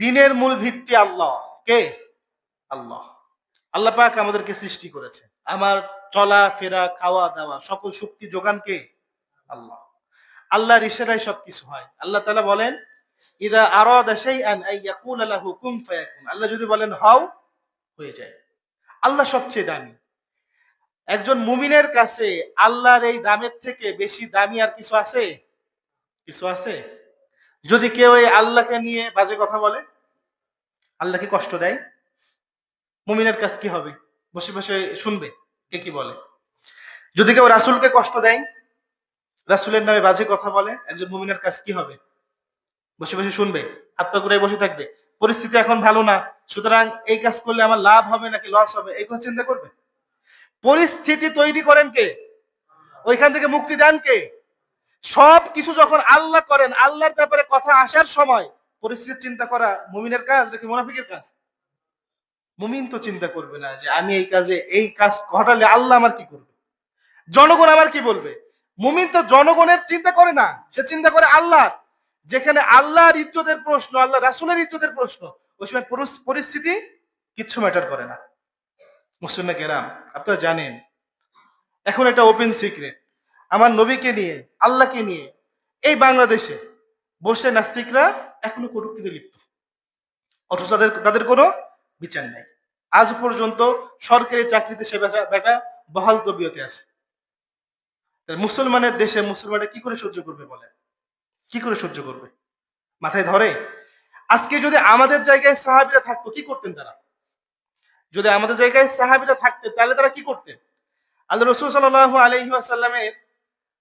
দিনের মূল ভিত্তি আল্লাহ। কে? আল্লাহ। আল্লাহ পাক আমাদেরকে সৃষ্টি করেছে। আমার চলা, ফেরা, খাওয়া, দাওয়া, সকল শক্তি যোগান কে? আল্লাহ। আল্লাহর ইশারায় সবকিছু হয়। আল্লাহ তালা বলেন, ইদা আরাদা শাইআন আই ইয়াকুলা লাহু কুন ফায়াকুন। আল্লাহ যদি বলেন, হও, হয়ে যায়। আল্লাহ সবচেয়ে দামি। একজন মুমিনের কাছে আল্লাহর এই দামের থেকে বেশি দামি আর কিছু আছে? কিছু আছে? যদি কেউ এই আল্লাহকে নিয়ে বাজে কথা বলে আল্লাহকে কষ্ট দেয়? মুমিনের কাজ কি হবে? বসে বসে শুনবে, কে কি বলে? যদি কেউ রাসূলকে কষ্ট দেয়, রাসূলের নামে বাজে কথা বলে, একজন মুমিনের কাজ কি হবে? বসে বসে শুনবে, হাত পা করে বসে থাকবে, পরিস্থিতি এখন ভালো না, সুতরাং এই কাজ করলে আমার লাভ হবে নাকি লস হবে? এই কথা চিন্তা করবে। পরিস্থিতি তৈরি করেন কে? ওইখান থেকে মুক্তি দেন কে? সব কিছু যখন আল্লাহ করেন, আল্লাহর ব্যাপারে কথা আসার সময় পরিস্থিতি চিন্তা করা মুমিনের কাজ নাকি মুনাফিকের কাজ? মুমিন তো চিন্তা করবে না যে আমি এই কাজে, এই কাজ ঘটালে আল্লাহ আমার কি করবে? জনগণ আমার কি বলবে? মুমিন তো জনগণের চিন্তা করে না, সে চিন্তা করে আল্লাহর। যেখানে আল্লাহর ইজ্জতের প্রশ্ন আল্লাহ রাসুলের ইজ্জতের প্রশ্ন, ওই সময় পরিস্থিতি কিচ্ছু ম্যাটার করে না। মুসলিমে কেরাম, আপনারা জানেন, এখন এটা ওপেন সিক্রেট আমার নবীকে নিয়ে, আল্লাহকে নিয়ে, এই বাংলাদেশে বসে নাস্তিকরা এখনও কটুক্তিতে লিপ্ত। অথচ তাদের তাদের কোনো বিচার নাই। আজ পর্যন্ত সরকারি চাকরিতে সে বেটা বেটা বহাল তবিয়তে আছে। মুসলমানের দেশে মুসলমানরা কি করে সহ্য করবে বলে? কি করে সহ্য করবে? মাথায় ধরে, আজকে যদি আমাদের জায়গায় সাহাবিরা থাকতো, কি করতেন তারা? যদি আমাদের জায়গায় সাহাবিরা থাকতেন তাহলে তারা কি করতেন? আল্লাহ রসুল সাল্লাহ আলহি আসাল্লামের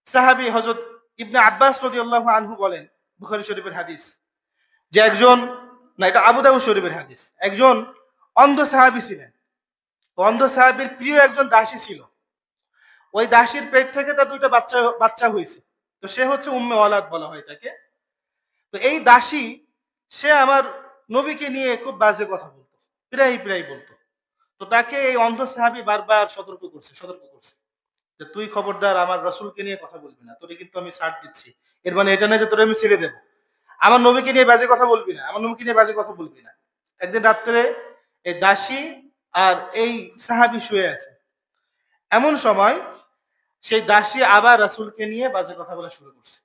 সাহাবি হজরত ইবনে আব্বাস রদি আল্লাহ আনহু বলেন বুখারী শরীফের হাদিস। যে একজন, না, এটা আবু দাউদ শরীফের হাদিস। একজন অন্ধ সাহাবি ছিলেন। অন্ধ সাহাবির প্রিয় একজন দাসী ছিল। ওই দাসীর পেট থেকে তার দুইটা বাচ্চা বাচ্চা হয়েছে। তো সে হচ্ছে উম্মে ওয়ালাদ বলা হয় তাকে। তো এই দাসী, সে আমার নবীকে নিয়ে খুব বাজে কথা বলতো। প্রায় প্রায় বলতো। তো তাকে এই অন্ধ সাহাবি বারবার সতর্ক করছে সতর্ক করছে। যে তুই খবরদার, আমার রসুলকে নিয়ে কথা বলবি না। তোরে কিন্তু আমি ছাড় দিচ্ছি। এর মানে এটা না যে তোরে আমি ছেড়ে দেবো। আমার নবীকে নিয়ে বাজে কথা বলবি না। আমার নবীকে নিয়ে বাজে কথা বলবি না। একদিন রাত্রে এই দাসী আর এই সাহাবি শুয়ে আছে। এমন সময় সেই দাসী আবার রাসূলকে নিয়ে বাজে কথা বলা শুরু করছে।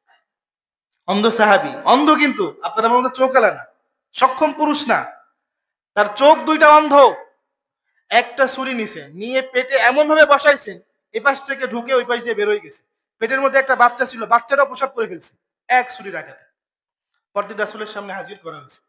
অন্ধ সাহাবি, অন্ধ কিন্তু, আপনার আমার চোখ আলা না। সক্ষম পুরুষ না। তার চোখ দুইটা অন্ধ। একটা ছুরি নিছে। নিয়ে পেটে এমন ভাবে বসাইছেন এ পাশ থেকে ঢুকে ওই পাশ দিয়ে বেরোয় গেছে। পেটের মধ্যে একটা বাচ্চা ছিল, বাচ্চাটাও প্রসাব করে ফেলছে, এক ছুরির আঘাতে। পরদিন রাসুলের সামনে হাজির করা হয়েছে।